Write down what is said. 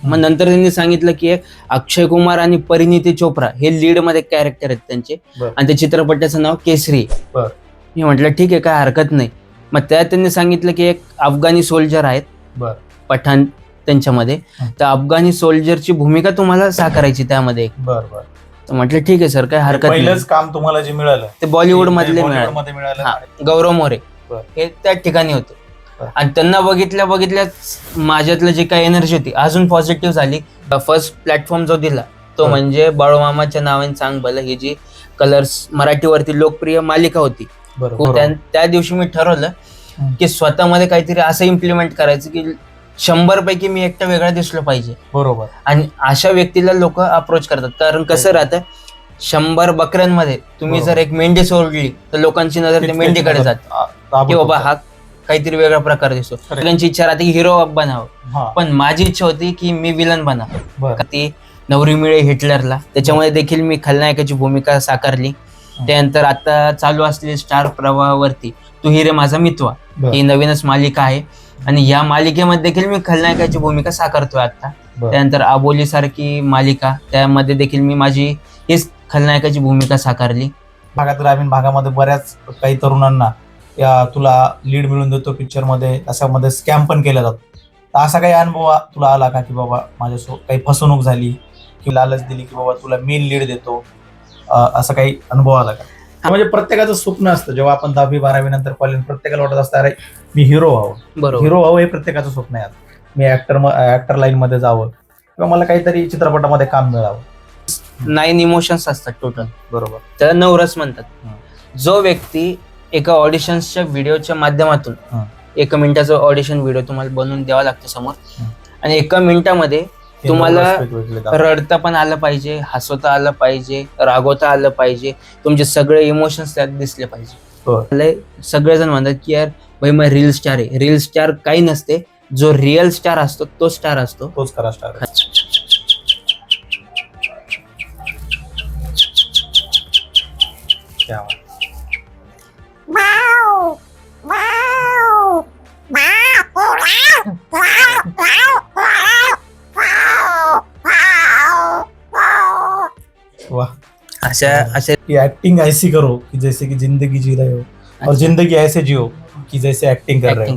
मग नंतर त्यांनी सांगितलं की अक्षय कुमार आणि परिणिती चोप्रा हे लीडमध्ये कॅरेक्टर आहेत त्यांचे बर. आणि त्या चित्रपटाचं नाव केसरी. बर. मी म्हटलं ठीक आहे काय हरकत नाही मग त्यात त्यांनी सांगितलं की एक अफगाणी सोल्जर आहेत बर. पठाण त्यांच्यामध्ये हं. तर अफगाणी सोल्जरची भूमिका तुम्हाला साकारायची त्यामध्ये एक. बर बर तर म्हटलं ठीक आहे सर काय हरकत नाही पहिलंच काम तुम्हाला जे मिळालं ते बॉलिवूड मधले मिळाले हा गौरव मोरे बर. हे त्या ठिकाणी होते. आणि त्यांना बघितल्या बघितल्याच माझ्यातलं जे काही एनर्जी होती अजून पॉझिटिव्ह झाली. फर्स्ट प्लॅटफॉर्म जो दिला तो. म्हणजे बाळूमामाच्या नावाने सांग भलं ही जी कलर्स मराठीवरती लोकप्रिय मालिका होती. बरोबर. त्या दिवशी मी ठरवलं. की स्वतःमध्ये काहीतरी असं इम्प्लिमेंट करायचं की शंभर पैकी मी एकटा वेगळा दिसलो पाहिजे. बरोबर. आणि अशा व्यक्तीला लोक अप्रोच करतात. कारण कसं राहतं शंभर बकऱ्यांमध्ये तुम्ही. जर एक मेंढी सोडली तर लोकांची नजर मेंढीकडे जाते. की बाबा हा काहीतरी वेगळा प्रकार दिसतो. सगळ्यांची इच्छा राहते की हिरो बनावं. पण माझी इच्छा होती की मी विलन बनावं. ती नवरी मिळे हिटलरला. त्याच्यामध्ये देखील मी खलनायकाची भूमिका साकारली. त्यानंतर आता चालू असलेली स्टार प्रवाहावरती तू हिरे माझा मित्वा. ही नवीनच मालिका आहे. आणि या मालिकेमध्ये देखील मी खलनायकाची भूमिका साकारतोय आता. त्यानंतर आबोली सारखी मालिका. त्यामध्ये देखील मी माझी हीच खलनायकाची भूमिका साकारली. भागात ग्रामीण भागामध्ये बऱ्याच काही तरुणांना या तुला लीड मिळून देतो पिक्चरमध्ये. अशामध्ये स्कॅम पण केला जातो तर असा काही अनुभव आ- तुला आला का की बाबा माझ्या काही फसवणूक झाली? की लालच दिली की बाबा तुला मेन लीड देतो? असा काही अनुभव आला का? हा म्हणजे प्रत्येकाचं स्वप्न असतं. जेव्हा आपण दहावी बारावी नंतर कॉलेज प्रत्येकाला वाटत असतं अरे मी हिरो व्हावं. बरोबर. हिरो व्हावं हे प्रत्येकाचं स्वप्न आहे. मी ऍक्टर ऍक्टर लाईन मध्ये जावं. किंवा मला काहीतरी चित्रपटामध्ये काम मिळावं. नाईन इमोशन्स असतात टोटल बरोबर. त्याला नवरस म्हणतात. जो व्यक्ती एका ऑडिशन्सच्या व्हिडिओच्या माध्यमातून हं. एका मिनिटाचं ऑडिशन व्हिडिओ तुम्हाला बनवून द्यावा लागतो समोर. आणि एका मिनिटामध्ये तुम्हाला वेगवेगळे. रडता पण आलं पाहिजे हसवता आलं पाहिजे रागवता आलं पाहिजे तुमचे सगळे इमोशन्स त्यात दिसले पाहिजे. लय सगळेजण म्हणतात की यार भाई मग रील स्टार आहे रील स्टार काही नसते जो रिअल स्टार असतो तो स्टार असतो तोच करा स्टार वाह अशा अच्छा कि एक्टिंग ऐसी करो कि जैसे कि ज़िंदगी जी रहे हो। और ज़िंदगी ऐसे जियो कि जैसे एक्टिंग कर रहे हो।